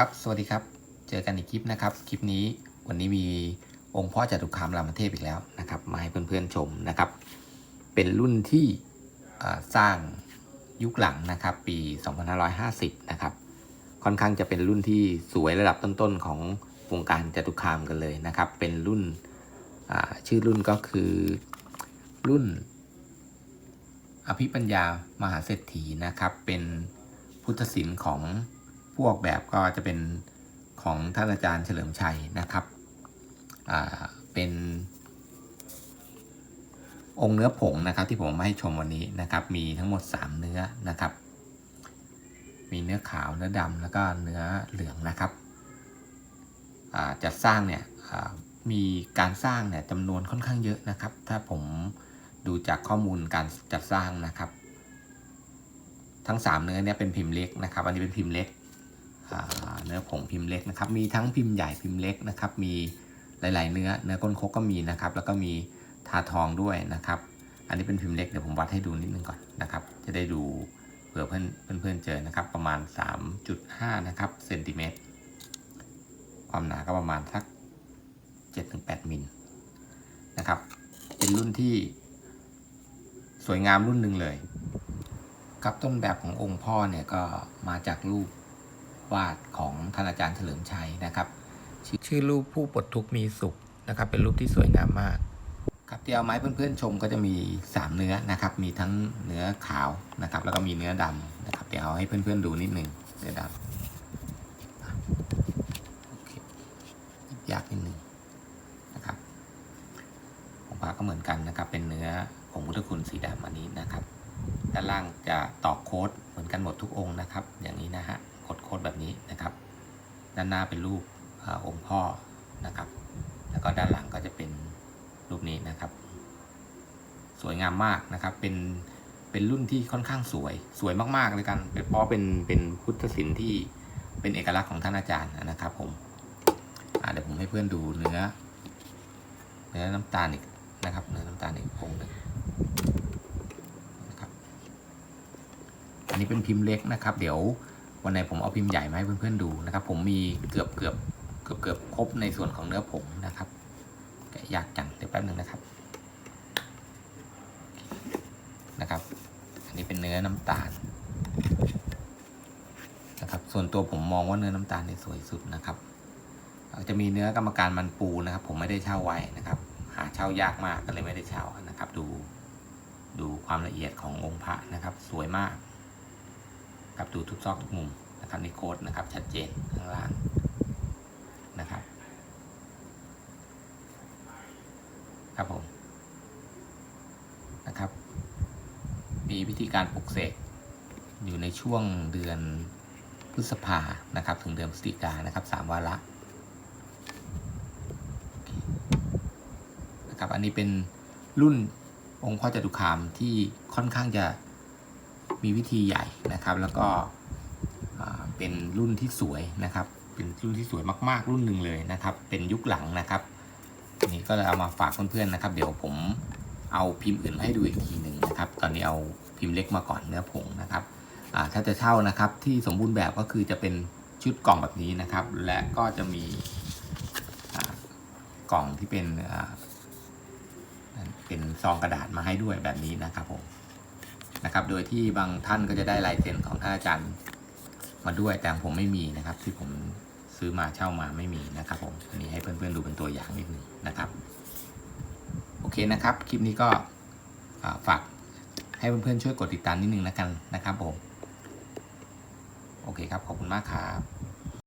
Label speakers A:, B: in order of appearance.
A: ครับ สวัสดีครับ เจอกันอีกคลิปนะครับ คลิปนี้วันนี้มีองค์พ่อจตุคามรามเทพอีกแล้วนะครับ มาให้เพื่อนๆชมนะครับ เป็นรุ่นที่สร้างยุคหลังนะครับ ปี 2550 นะครับ ค่อนข้างจะเป็นรุ่นที่สวยระดับต้นๆของวงการจตุคามกันเลยนะครับ เป็นรุ่นชื่อรุ่นก็คือรุ่น อภิปัญญามหาเศรษฐีนะครับ เป็นพุทธศิลป์ของ ผู้ออกแบบก็จะเป็นของท่านอาจารย์เฉลิมชัยนะครับเป็น องค์เนื้อผงนะครับที่ผมมาให้ชมวันนี้นะครับ มีทั้งหมด 3 เนื้อนะครับ มีเนื้อขาวเนื้อดำแล้วก็เนื้อเหลืองนะครับจัดสร้างเนี่ยมีการสร้างเนี่ยจำนวนค่อนข้างเยอะนะครับ ถ้าผมดูจากข้อมูลการจัดสร้างนะครับ ทั้ง 3 เนื้อเนี่ยเป็นพิมพ์เล็กนะครับ อันนี้เป็นพิมพ์เล็ก เนื้อผงพิมพ์เล็กนะครับ มีทั้งพิมพ์ใหญ่พิมพ์เล็กนะครับ มีหลาย ๆ เนื้อ เนื้อก้นคกก็มีนะครับ แล้วก็มีทาทองด้วยนะครับ อันนี้เป็นพิมพ์เล็ก เดี๋ยวผมวัดให้ดูนิดนึงก่อนนะครับ จะได้ดูเผื่อเพื่อนเพื่อนๆเจอนะครับ ประมาณ 3.5 นะครับเซนติเมตร ความหนาก็ประมาณสัก 7-8มิลนะครับ เป็นรุ่นที่สวยงามรุ่นหนึ่งเลยครับต้นแบบขององค์พ่อเนี่ยก็มาจากรูป วาดของท่านอาจารย์เฉลิมชัยนะครับชื่อชื่อรูปผู้ปลดทุกข์มีสุขนะครับ เป็นรูปที่สวยงามมากครับที่เอาไมาให้เพื่อนๆชมก็จะมี 3 เนื้อนะครับ มีทั้งเนื้อขาวนะครับ แล้วก็มีเนื้อดำนะครับเดี๋ยวเอาให้เพื่อนๆดูนิดหนึ่งเนื้อดำโอเคหยิบยากนิดหนึ่งนะครับของพระก็เหมือนกันนะครับ เป็นเนื้อผงพุทธคุณสีดำอันนี้นะครับด้านล่างจะตอกโค้ดเหมือนกันหมดทุกองค์นะครับ อย่างนี้นะฮะกด โค้ดแบบนี้นะครับ ด้านหน้าเป็นรูปอองค์พ่อนะครับ แล้วก็ด้านหลังก็จะเป็นรูปนี้นะครับ สวยงามมากนะครับ เป็นเป็นรุ่นที่ค่อนข้างสวยสวยมากๆเลยกันเป็นเพราะเป็นเป็นพุทธศิลป์ที่เป็นเอกลักษณ์ของท่านอาจารย์นะครับ ผมเดี๋ยวผมให้เพื่อนดูเนื้อเนื้อน้ำตาลอีกนะครับเนื้อน้ำตาลอีกองหนึ่งนะครับอันนี้เป็นพิมพ์เล็กนะครับ เดี๋ยว วันไหนผมเอาพิมพ์ใหญ่มาให้เพื่อนๆดูนะครับ ผมมีเกือบเกือบเกือบเกือบครบในส่วนของเนื้อผงนะครับแกะยากจังเดี๋ยวแป๊บหนึ่งนะครับนะครับ อันนี้เป็นเนื้อน้ำตาลนะครับ ส่วนตัวผมมองว่าเนื้อน้ำตาลเนี่ยสวยสุดนะครับจะมีเนื้อกรรมการมันปูนะครับ ผมไม่ได้เช่าไว้นะครับ หาเช่ายากมากก็เลยไม่ได้เช่านะครับ ดูดูความละเอียดขององค์พระนะครับ สวยมาก กับดูทุกซอกทุกมุมนะครับในโค้ดนะครับชัดเจนข้างล่างนะครับ ครับผมนะครับ มีวิธีการปลุกเสกอยู่ในช่วงเดือนพฤษภานะครับถึงเดือนพฤศจิกานะครับสามวาระนะครับอันนี้เป็นรุ่นองค์พ่อจตุคามที่ค่อนข้างจะ มีวิธีใหญ่นะครับ แล้วก็เป็นรุ่นที่สวยนะครับ เป็นรุ่นที่สวยมาก ๆ รุ่นหนึ่งเลยนะครับ เป็นยุคหลังนะครับนนี้ก็เลยเอามาฝากเพื่อนๆนะครับ เดี๋ยวผมเอาพิมพ์อื่นมาให้ดูอีกทีหนึ่งนะครับ ตอนนี้เอาพิมพ์เล็กมาก่อนเนื้อผงนะครับถ้าจะเช่านะครับที่สมบูรณ์แบบก็คือจะเป็นชุดกล่องแบบนี้นะครับ และก็จะมีกล่องที่เป็นเป็นซองกระดาษมาให้ด้วยแบบนี้นะครับผม นะครับ โดยที่บางท่านก็จะได้ลายเซ็นของท่านอาจารย์มาด้วยแต่ผมไม่มีนะครับ ที่ผมซื้อมาเช่ามาไม่มีนะครับผมอันนี้ให้เพื่อนๆดูเป็นตัวอย่างนิดนึงนะครับ โอเคนะครับ คลิปนี้ก็ฝากให้เพื่อนๆช่วยกดติดตามนิดนึงนะกันนะครับผม โอเคครับ ขอบคุณมากครับ